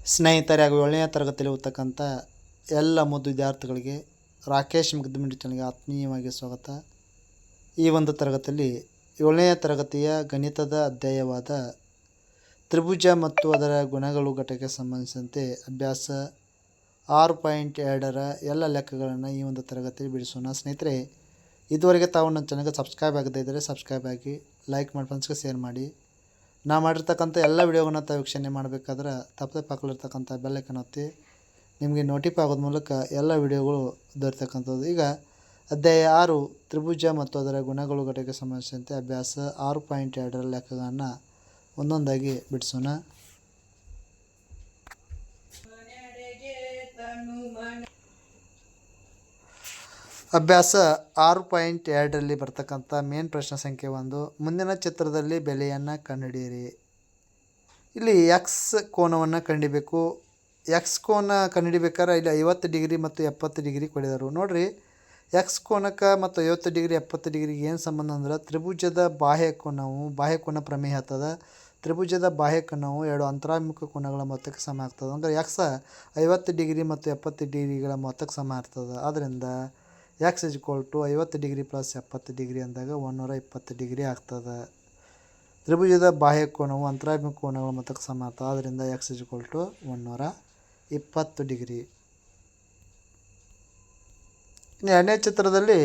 ಸ್ನೇಹಿತರೆ ಹಾಗೂ ಏಳನೇ ತರಗತಿಯಲ್ಲಿ ಓದ್ತಕ್ಕಂಥ ಎಲ್ಲ ಮುದ್ದು ವಿದ್ಯಾರ್ಥಿಗಳಿಗೆ ರಾಕೇಶ್ ಮುಗ್ದಮಿಡಿ ಚಾನಲ್ಗೆ ಆತ್ಮೀಯವಾಗಿ ಸ್ವಾಗತ. ಈ ಒಂದು ತರಗತಿಯಲ್ಲಿ ಏಳನೇ ತರಗತಿಯ ಗಣಿತದ ಅಧ್ಯಾಯವಾದ ತ್ರಿಭುಜ ಮತ್ತು ಅದರ ಗುಣಗಳು ಘಟಕಕ್ಕೆ ಸಂಬಂಧಿಸಿದಂತೆ ಅಭ್ಯಾಸ ಆರು ಪಾಯಿಂಟ್ ಎರಡರ ಎಲ್ಲ ಲೆಕ್ಕಗಳನ್ನು ಈ ಒಂದು ತರಗತಿಯಲ್ಲಿ ಬಿಡಿಸೋಣ. ಸ್ನೇಹಿತರೆ, ಇದುವರೆಗೆ ತಾವು ನನ್ನ ಚಾನಲ್ಗೆ ಸಬ್ಸ್ಕ್ರೈಬ್ ಆಗದೇ ಇದ್ದರೆ ಸಬ್ಸ್ಕ್ರೈಬ್ ಆಗಿ ಲೈಕ್ ಮಾಡಿ ಫ್ರೆಂಡ್ಸ್ಗೆ ಶೇರ್ ಮಾಡಿ. ನಾ ಮಾಡಿರ್ತಕ್ಕಂಥ ಎಲ್ಲ ವಿಡಿಯೋಗಳನ್ನ ತಾವು ವೀಕ್ಷಣೆ ಮಾಡಬೇಕಾದ್ರೆ ತಪ್ಪದೆ ಪಕ್ಕದಲ್ಲಿರ್ತಕ್ಕಂಥ ಬೆಲ್ಲೈಕನ್ ಒತ್ತಿ ನಿಮಗೆ ನೋಟಿಫೈ ಆಗೋದ ಮೂಲಕ ಎಲ್ಲ ವಿಡಿಯೋಗಳು ದೊರೆತಕ್ಕಂಥದ್ದು. ಈಗ ಅಧ್ಯಾಯ ಆರು, ತ್ರಿಭುಜ ಮತ್ತು ಅದರ ಗುಣಗಳು ಘಟಕ ಸಂಬಂಧಿಸಿದಂತೆ ಅಭ್ಯಾಸ ಆರು ಪಾಯಿಂಟ್ ಎರಡರ ಲೆಕ್ಕಗಳನ್ನು ಒಂದೊಂದಾಗಿ ಬಿಡಿಸೋಣ. ಅಭ್ಯಾಸ ಆರು ಪಾಯಿಂಟ್ ಎರಡರಲ್ಲಿ ಬರ್ತಕ್ಕಂಥ ಮೇನ್ ಪ್ರಶ್ನೆ ಸಂಖ್ಯೆ ಒಂದು. ಮುಂದಿನ ಚಿತ್ರದಲ್ಲಿ ಬೆಲೆಯನ್ನು ಕಂಡುಹಿಡಿಯಿರಿ. ಇಲ್ಲಿ ಎಕ್ಸ್ ಕೋನವನ್ನು ಕಂಡಿಬೇಕು. ಎಕ್ಸ್ ಕೋನ ಕಂಡುಹಿಡಿಬೇಕಾದ್ರೆ ಇಲ್ಲಿ ಐವತ್ತು ಡಿಗ್ರಿ ಮತ್ತು ಎಪ್ಪತ್ತು ಡಿಗ್ರಿ ಕೊಡಿದರು. ನೋಡಿರಿ ಎಕ್ಸ್ ಕೋನಕ್ಕೆ ಮತ್ತು ಐವತ್ತು ಡಿಗ್ರಿ, ಎಪ್ಪತ್ತು ಡಿಗ್ರಿಗೆ ಏನು ಸಂಬಂಧ ಅಂದ್ರೆ ತ್ರಿಭುಜದ ಬಾಹ್ಯ ಕೋನವು, ಬಾಹ್ಯ ಕೋನ ಪ್ರಮೇಯ ಆಗ್ತದೆ. ತ್ರಿಭುಜದ ಬಾಹ್ಯ ಕೋನವು ಎರಡು ಅಂತರಾಭಿಮುಖ ಕೋನಗಳ ಮೊತ್ತಕ್ಕೆ ಸಮ ಆಗ್ತದೆ. ಅಂದ್ರೆ ಎಕ್ಸ್ ಐವತ್ತು ಡಿಗ್ರಿ ಮತ್ತು ಎಪ್ಪತ್ತು ಡಿಗ್ರಿಗಳ ಮೊತ್ತಕ್ಕೆ ಸಮ ಆಗ್ತದೆ. ಆದ್ದರಿಂದ ಎಕ್ಸ್ ಇಸ್ ಈಕ್ವಲ್ ಟು ಐವತ್ತು ಡಿಗ್ರಿ ಪ್ಲಸ್ ಎಪ್ಪತ್ತು ಡಿಗ್ರಿ ಅಂದಾಗ ಒಂದೂರ ಇಪ್ಪತ್ತು ಡಿಗ್ರಿ ಆಗ್ತದೆ. ತ್ರಿಭುಜದ ಬಾಹ್ಯ ಕೋನವು ಅಂತರಾಭಿಮುಖ ಕೋನಗಳ ಮೊತ್ತಕ್ಕೆ ಸಮ ಆಗ್ತದೆ. ಆದ್ದರಿಂದ ಎಕ್ಸ್ ಇಸ್ ಈಕ್ವಲ್ ಟು ಒಂದೂರ ಇಪ್ಪತ್ತು ಡಿಗ್ರಿ. ಇನ್ನು ಎರಡನೇ ಚಿತ್ರದಲ್ಲಿ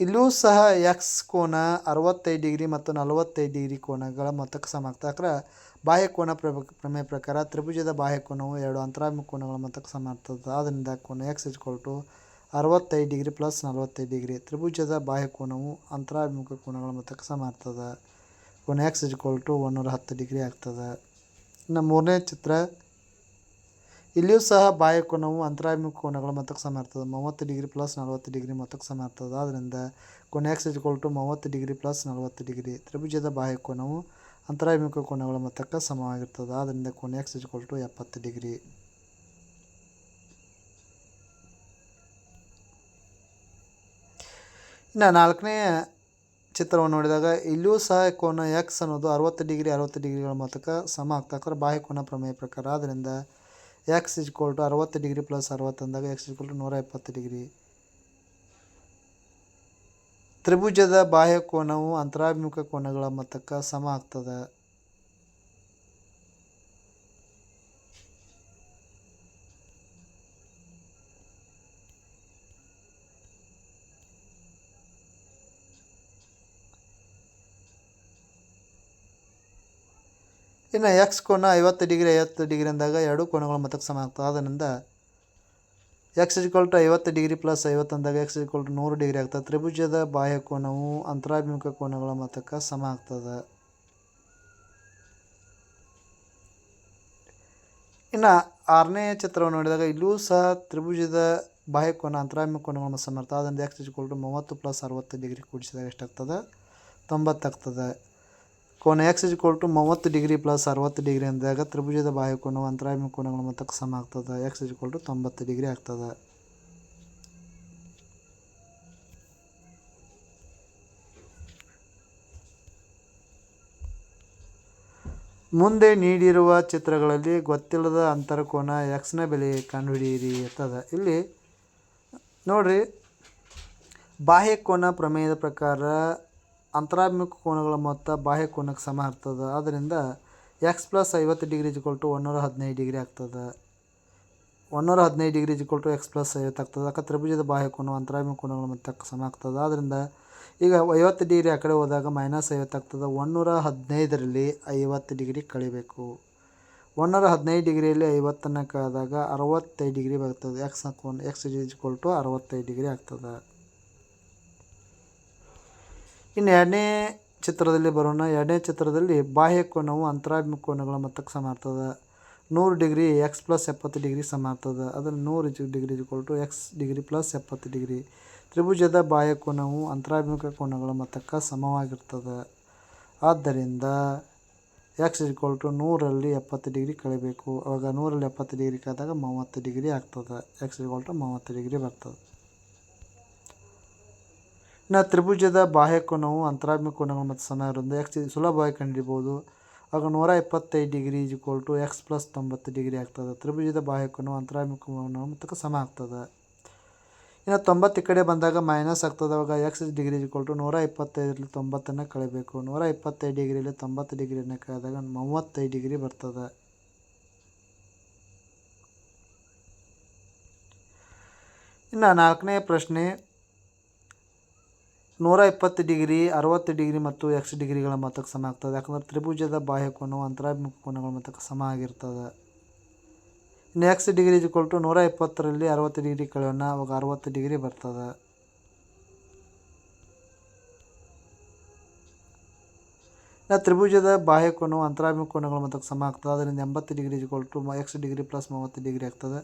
ಇಲ್ಲೂ ಸಹ ಎಕ್ಸ್ ಕೋನ ಅರವತ್ತೈದು ಡಿಗ್ರಿ ಮತ್ತು ನಲವತ್ತೈದು ಡಿಗ್ರಿ ಕೋನಗಳ ಮೊತ್ತಕ್ಕೆ ಬಾಹ್ಯ ಕೋನ ಪ್ರ ಪ್ರಮೇಯ ಪ್ರಕಾರ ತ್ರಿಭುಜದ ಬಾಹ್ಯ ಕೋನವು ಎರಡು ಅಂತರಾಭಿಮುಖ ಕೋನಗಳ ಮೊತ್ತಕ್ಕೆ ಆಗ್ತದೆ. ಆದ್ದರಿಂದ ಕೋನ ಎಕ್ಸ್ ಇಸ್ಕೊಲ್ ಟು ಅರವತ್ತೈದು ಡಿಗ್ರಿ ಪ್ಲಸ್ ನಲವತ್ತೈದು ಡಿಗ್ರಿ. ತ್ರಿಭುಜದ ಬಾಹ್ಯ ಕೋನವು ಅಂತರಾಭಿಮುಖ ಕೋನಗಳ ಮೊತ್ತಕ್ಕೆ ಸಮ ಆಗ್ತದೆ. ಕೋನ ಎಕ್ಸ್ ಇಕ್ವಲ್ ಟು ಒನ್ನೂರ ಹತ್ತು ಡಿಗ್ರಿ ಆಗ್ತದೆ. ಇನ್ನು ಮೂರನೇ ಚಿತ್ರ. ಇಲ್ಲಿಯೂ ಸಹ ಬಾಹ್ಯ ಕೋನವು ಅಂತರಾಭಿಮುಖ ಕೋನಗಳ ಮೊತ್ತಕ್ಕೆ ಸಮ ಮೂವತ್ತು ಡಿಗ್ರಿ ಪ್ಲಸ್ ನಲವತ್ತು ಡಿಗ್ರಿ ಮೊತ್ತಕ್ಕೆ ಸಮ ಇರ್ತದೆ ಆದ್ದರಿಂದ ಕೋನ ಎಕ್ಸ್ ಇಕ್ವಲ್ ಟು ಮೂವತ್ತು ಡಿಗ್ರಿ ಪ್ಲಸ್ ನಲವತ್ತು ಡಿಗ್ರಿ. ತ್ರಿಭುಜದ ಬಾಹ್ಯ ಕೋನವು ಅಂತರಾಭಿಮುಖ ಕೋನಗಳ ಮೊತ್ತಕ್ಕೆ ಸಮವಾಗಿರ್ತದೆ ಆದ್ದರಿಂದ ಕೋನ ಎಕ್ಸ್ ಇಕ್ವಲ್ ಟು ಎಪ್ಪತ್ತು ಡಿಗ್ರಿ. ಇನ್ನು ನಾಲ್ಕನೇ ಚಿತ್ರವನ್ನು ನೋಡಿದಾಗ ಇಲ್ಲಿಯೂ ಸಹ ಕೋನ ಎಕ್ಸ್ ಅನ್ನೋದು ಅರವತ್ತು ಡಿಗ್ರಿ, ಅರವತ್ತು ಡಿಗ್ರಿಗಳ ಮೂಲಕ ಸಮ ಆಗ್ತಾ ಯಾಕಂದ್ರೆ ಬಾಹ್ಯ ಕೋನ ಪ್ರಮೇಯ ಪ್ರಕಾರ. ಆದ್ದರಿಂದ ಎಕ್ಸ್ ಇಜ್ಕೊಲ್ ಟು ಅರವತ್ತು ಡಿಗ್ರಿ ಪ್ಲಸ್ ಅರವತ್ತು ಅಂದಾಗ ಎಕ್ಸ್ ಇಜ್ಕೊಲ್ ಟು ನೂರ ಎಪ್ಪತ್ತು ಡಿಗ್ರಿ. ತ್ರಿಭುಜದ ಬಾಹ್ಯ ಕೋನವು ಅಂತರಾಭಿಮುಖ ಕೋನಗಳ ಮೊತ್ತಕ್ಕೆ ಸಮ ಆಗ್ತದೆ. ಇನ್ನು ಎಕ್ಸ್ ಕೋನ ಐವತ್ತು ಡಿಗ್ರಿ ಐವತ್ತು ಡಿಗ್ರಿ ಅಂದಾಗ ಎರಡು ಕೋನಗಳು ಮತಕ್ಕೆ ಸಮ ಆಗ್ತದೆ ಆದ್ದರಿಂದ ಎಕ್ಸ್ ಇಜ್ಕೊಲ್ ಟು ಐವತ್ತು ಡಿಗ್ರಿ ಪ್ಲಸ್ ಐವತ್ತು ಅಂದಾಗ ಎಕ್ಸ್ ಇಜ್ಕೊಲ್ ಟು ನೂರು ಡಿಗ್ರಿ ಆಗ್ತದೆ. ತ್ರಿಭುಜದ ಬಾಹ್ಯ ಕೋನವು ಅಂತರಾಭಿಮುಖ ಕೋನಗಳ ಮತಕ್ಕೆ ಸಮ ಆಗ್ತದೆ. ಇನ್ನು ಆರನೇ ಚಿತ್ರವನ್ನು ನೋಡಿದಾಗ ಇಲ್ಲೂ ಸಹ ತ್ರಿಭುಜದ ಬಾಹ್ಯ ಕೋನ, ಅಂತರಾಭಿಮುಖ ಕೋನಗಳ ಸಮರ್ಥ ಅದರಿಂದ ಎಕ್ಸ್ ಇಜ್ಕೊಲ್ ಟು ಮೂವತ್ತು ಪ್ಲಸ್ ಅರವತ್ತು ಡಿಗ್ರಿ ಕೂಡಿಸಿದಾಗ ಎಷ್ಟಾಗ್ತದೆ? ತೊಂಬತ್ತಾಗ್ತದೆ. ಕೋನ ಎಕ್ಸ್ ಇಜ್ಕೊಲ್ ಟು ಮೂವತ್ತು ಡಿಗ್ರಿ ಪ್ಲಸ್ ಅರವತ್ತು ಡಿಗ್ರಿ ಅಂದಾಗ ತ್ರಿಭುಜದ ಬಾಹ್ಯ ಕೋನವು ಅಂತರಾಭಿಮುಖ ಕೋನಗಳ ಮೊತ್ತಕ್ಕೆ ಸಮ ಆಗ್ತದೆ. ಎಕ್ಸ್ ಇಜ್ಕೊಲ್ ಟು ತೊಂಬತ್ತು ಡಿಗ್ರಿ ಆಗ್ತದೆ. ಮುಂದೆ ನೀಡಿರುವ ಚಿತ್ರಗಳಲ್ಲಿ ಗೊತ್ತಿಲ್ಲದ ಅಂತರಕೋನ ಎಕ್ಸ್ನ ಬೆಲೆ ಕಂಡುಹಿಡಿಯಿರಿ ಅಂತದ ಇಲ್ಲಿ ನೋಡ್ರಿ, ಬಾಹ್ಯ ಕೋನ ಪ್ರಮೇಯದ ಪ್ರಕಾರ ಅಂತರಾಭಿಮುಖ ಕೋನಗಳ ಮೊತ್ತ ಬಾಹ್ಯ ಕೋನಕ್ಕೆ ಸಮ ಆಗ್ತದೆ. ಆದ್ದರಿಂದ ಎಕ್ಸ್ ಪ್ಲಸ್ ಐವತ್ತು ಡಿಗ್ರಿ ಇಜ್ಕೊಲ್ ಟು ಒನ್ನೂರ ಹದಿನೈದು ಡಿಗ್ರಿ ಆಗ್ತದೆ. ಒನ್ನೂರ ಹದಿನೈದು degree equal to x plus ಐವತ್ತು ಆಗ್ತದೆ. ಯಾಕೆ ತ್ರಿಭುಜದ ಬಾಹ್ಯ ಕೋನ ಅಂತರಾಭಿಮುಖ ಕೋನಗಳ ಮೊತ್ತಕ್ಕೆ ಸಮ ಆಗ್ತದೆ. ಆದ್ದರಿಂದ ಈಗ ಐವತ್ತು ಡಿಗ್ರಿ ಆ ಕಡೆ ಹೋದಾಗ ಮೈನಸ್ ಐವತ್ತು ಆಗ್ತದೆ. ಒನ್ನೂರ ಹದಿನೈದರಲ್ಲಿ ಐವತ್ತು ಡಿಗ್ರಿ ಕಳಿಬೇಕು. ಒನ್ನೂರ ಹದಿನೈದು ಡಿಗ್ರಿಯಲ್ಲಿ ಐವತ್ತನ್ನು ಕಳೆದಾಗ ಅರವತ್ತೈದು ಡಿಗ್ರಿ ಬರ್ತದೆ. ಎಕ್ಸ್ ಕೋನ ಎಕ್ಸ್ ಇಜ್ಕೊಲ್ ಟು ಅರವತ್ತೈದು ಡಿಗ್ರಿ ಆಗ್ತದೆ. ಇನ್ನು ಎರಡನೇ ಚಿತ್ರದಲ್ಲಿ ಬರೋಣ. ಎರಡನೇ ಚಿತ್ರದಲ್ಲಿ ಬಾಹ್ಯ ಕೋನವು ಅಂತರಾಭಿಮುಖ ಮೊತ್ತಕ್ಕೆ ಸಮ ಆಗ್ತದೆ ನೂರು ಡಿಗ್ರಿ ಎಕ್ಸ್ ಪ್ಲಸ್ ಎಪ್ಪತ್ತು ಡಿಗ್ರಿ ಸಮ ಆಗ್ತದೆ ಅದನ್ನು ನೂರು degree equal to x degree plus ಎಪ್ಪತ್ತು ಡಿಗ್ರಿ. ತ್ರಿಭುಜದ ಬಾಹ್ಯ ಕೋನವು ಅಂತರಾಭಿಮುಖ ಕೋನಗಳ ಮೊತ್ತಕ್ಕೆ ಸಮವಾಗಿರ್ತದೆ. ಆದ್ದರಿಂದ ಎಕ್ಸ್ ಇಕ್ವಲ್ ಟು ನೂರಲ್ಲಿ ಎಪ್ಪತ್ತು ಡಿಗ್ರಿ ಕಳಿಬೇಕು ಆವಾಗ ನೂರಲ್ಲಿ ಎಪ್ಪತ್ತು ಡಿಗ್ರಿ ಕಳೆದಾಗ ಮೂವತ್ತು ಡಿಗ್ರಿ ಆಗ್ತದೆ. ಎಕ್ಸ್ ಇಕ್ವಲ್ ಟು ಮೂವತ್ತು ಡಿಗ್ರಿ ಬರ್ತದೆ. ಇನ್ನು ತ್ರಿಭುಜದ ಬಾಹ್ಯ ಕೋನವು ಅಂತರಾತ್ಮಕ ಕೋನಗಳ ಮತ್ತು ಸಮ ಇರೋದ್ರಿಂದ ಎಕ್ಸ್ ಸುಲಭವಾಗಿ ಕಂಡುಹಿಡಿಬೋದು ಆಗ ನೂರ ಇಪ್ಪತ್ತೈದು degree is equal to x plus ತೊಂಬತ್ತು ಡಿಗ್ರಿ ಆಗ್ತದೆ. ತ್ರಿಭುಜದ ಅಂತರಾತ್ಮಕ ಕೋನವು ಮೊತ್ತಕ್ಕೆ ಸಮ ಆಗ್ತದೆ. ಇನ್ನು ತೊಂಬತ್ತು ಕಡೆ ಬಂದಾಗ ಮೈನಸ್ ಆಗ್ತದೆ. ಅವಾಗ ಎಕ್ಸ್ ಡಿಗ್ರಿ ಈಕ್ವಲ್ ಟು ನೂರ ಇಪ್ಪತ್ತೈದರಲ್ಲಿ ತೊಂಬತ್ತನ್ನು ಕಳಿಬೇಕು ನೂರ ಇಪ್ಪತ್ತೈದು ಡಿಗ್ರಿಯಲ್ಲಿ ತೊಂಬತ್ತು ಡಿಗ್ರಿಯನ್ನು ಕಳೆದಾಗ ಮೂವತ್ತೈದು ಡಿಗ್ರಿ ಬರ್ತದೆ. ಇನ್ನು ನಾಲ್ಕನೇ ಪ್ರಶ್ನೆ ನೂರ ಇಪ್ಪತ್ತು ಡಿಗ್ರಿ, ಅರವತ್ತು ಡಿಗ್ರಿ ಮತ್ತು ಎಕ್ಸ್ ಡಿಗ್ರಿಗಳ ಮೊತ್ತಕ್ಕೆ ಸಮ ಆಗ್ತದೆ. ಯಾಕಂದ್ರೆ ತ್ರಿಭುಜದ ಬಾಹ್ಯಕೋನವು ಅಂತರಾಭಿಮುಖ ಕೋನಗಳ ಮೊತ್ತಕ್ಕೆ ಸಮ ಆಗಿರ್ತದೆ. ಇನ್ನು ಎಕ್ಸ್ ಡಿಗ್ರಿ ಇಕ್ವಲ್ ಟು ನೂರ ಇಪ್ಪತ್ತರಲ್ಲಿ ಅರವತ್ತು ಡಿಗ್ರಿ ಕಳೆಯೋಣ. ಅವಾಗ ಅರವತ್ತು ಡಿಗ್ರಿ ಬರ್ತದೆ. ತ್ರಿಭುಜದ ಬಾಹ್ಯಕೋನವು ಅಂತರಾಭಿಮುಖ ಕೋನಗಳ ಮೊತ್ತಕ್ಕೆ ಸಮ ಆಗ್ತದೆ. ಅದರಿಂದ ಎಂಬತ್ತು degree equal to x degree plus ಮೂವತ್ತು ಡಿಗ್ರಿ ಆಗ್ತದೆ.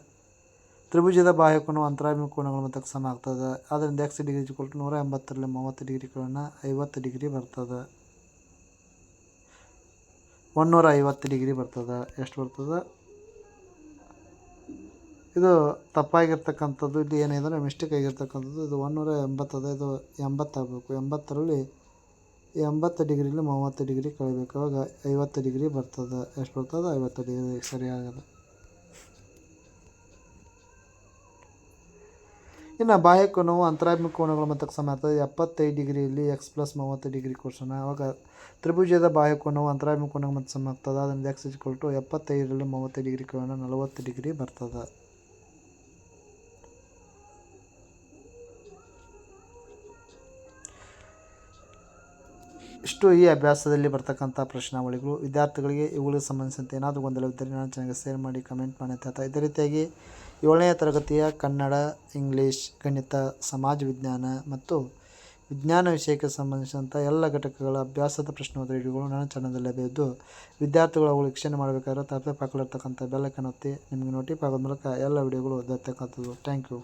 ತ್ರಿಭುಜದ ಬಾಹ್ಯಕೋನವು ಅಂತರಾಭಿಮುಖ ಕೋನಗಳ ಮೊತ್ತಕ್ಕೆ ಸಮ ಆಗ್ತದೆ. ಆದ್ದರಿಂದ ಎಕ್ಸ್ ಡಿಗ್ರಿ ಇಕ್ವಲ್ ಟು ನೂರ ಎಂಬತ್ತರಲ್ಲಿ ಮೂವತ್ತು ಡಿಗ್ರಿ ಕೋನ ಐವತ್ತು ಡಿಗ್ರಿ ಬರ್ತದೆ. ಒನ್ನೂರ ಐವತ್ತು ಡಿಗ್ರಿ ಬರ್ತದೆ. ಎಷ್ಟು ಬರ್ತದೆ? ಇದು ತಪ್ಪಾಗಿರ್ತಕ್ಕಂಥದ್ದು, ಇಲ್ಲಿ ಏನಿದೆ ಮಿಸ್ಟೇಕ್ ಆಗಿರ್ತಕ್ಕಂಥದ್ದು. ಇದು ಒನ್ನೂರ ಎಂಬತ್ತದ ಇದು ಎಂಬತ್ತಾಗಬೇಕು ಎಂಬತ್ತರಲ್ಲಿ ಎಂಬತ್ತು ಡಿಗ್ರಿಲಿ ಮೂವತ್ತು ಡಿಗ್ರಿ ಕಳಿಬೇಕು. ಅವಾಗ ಐವತ್ತು ಡಿಗ್ರಿ ಬರ್ತದೆ. ಎಷ್ಟು ಬರ್ತದೆ? ಐವತ್ತು ಡಿಗ್ರಿ ಸರಿಯಾಗದ ಇನ್ನು ಬಾಹ್ಯಕೋನವು ಅಂತರಾಭಿಮುಖ ಕೋನಗಳು ಮತ್ತು ಸಮ ಆಗ್ತದೆ ಎಪ್ಪತ್ತೈದು ಡಿಗ್ರಿಯಲ್ಲಿ ಎಕ್ಸ್ ಪ್ಲಸ್ ಮೂವತ್ತು ಡಿಗ್ರಿ ಕೊಡ್ಸೋಣ ಆವಾಗ ತ್ರಿಭುಜದ ಬಾಹ್ಯಕೋನವು ಅಂತರಾಭಿಮುಖ ಕೋನಗಳು ಮತ್ತು ಸಮ ಆಗ್ತದೆ ಅದರಿಂದ ಎಕ್ಸ್ ಇಕ್ವಲ್ ಎಪ್ಪತ್ತೈದರಲ್ಲಿ ಮೂವತ್ತು ಡಿಗ್ರಿ ಕೋನ ನಲವತ್ತು ಡಿಗ್ರಿ ಬರ್ತದೆ. ಇಷ್ಟು ಈ ಅಭ್ಯಾಸದಲ್ಲಿ ಬರ್ತಕ್ಕಂಥ ಪ್ರಶ್ನಾವಳಿಗಳು. ವಿದ್ಯಾರ್ಥಿಗಳಿಗೆ ಇವುಗಳಿಗೆ ಸಂಬಂಧಿಸಿದಂತೆ ಏನಾದರೂ ಗೊಂದಲವಿದ್ದರೆ ನಾನು ಚೆನ್ನಾಗಿ ಶೇರ್ ಮಾಡಿ ಕಮೆಂಟ್ ಮಾಡಿ ಅಂತ ಇದೇ ರೀತಿಯಾಗಿ ಏಳನೇ ತರಗತಿಯ ಕನ್ನಡ, ಇಂಗ್ಲೀಷ್, ಗಣಿತ, ಸಮಾಜ ವಿಜ್ಞಾನ ಮತ್ತು ವಿಜ್ಞಾನ ವಿಷಯಕ್ಕೆ ಸಂಬಂಧಿಸಿದಂಥ ಎಲ್ಲ ಘಟಕಗಳ ಅಭ್ಯಾಸದ ಪ್ರಶ್ನೋತ್ತರ ವಿಡಿಯೋಗಳು ನನ್ನ ಚಾನಲಲ್ಲಿ ಲಭ್ಯವಿದ್ದು, ವಿದ್ಯಾರ್ಥಿಗಳು ಅವುಗಳು ವೀಕ್ಷಣೆ ಮಾಡಬೇಕಾದ್ರೆ ತಪ್ಪದೆ ಪಕ್ಕದಲ್ಲಿರ್ತಕ್ಕಂಥ ಬೆಲ್ಲೈಕನ್ ಒತ್ತಿ ನಿಮಗೆ ನೋಟಿಫ್ ಆಗೋದ ಮೂಲಕ ಎಲ್ಲ ವಿಡಿಯೋಗಳು ದೊರೆತಕ್ಕಂಥದ್ದು ಥ್ಯಾಂಕ್ ಯು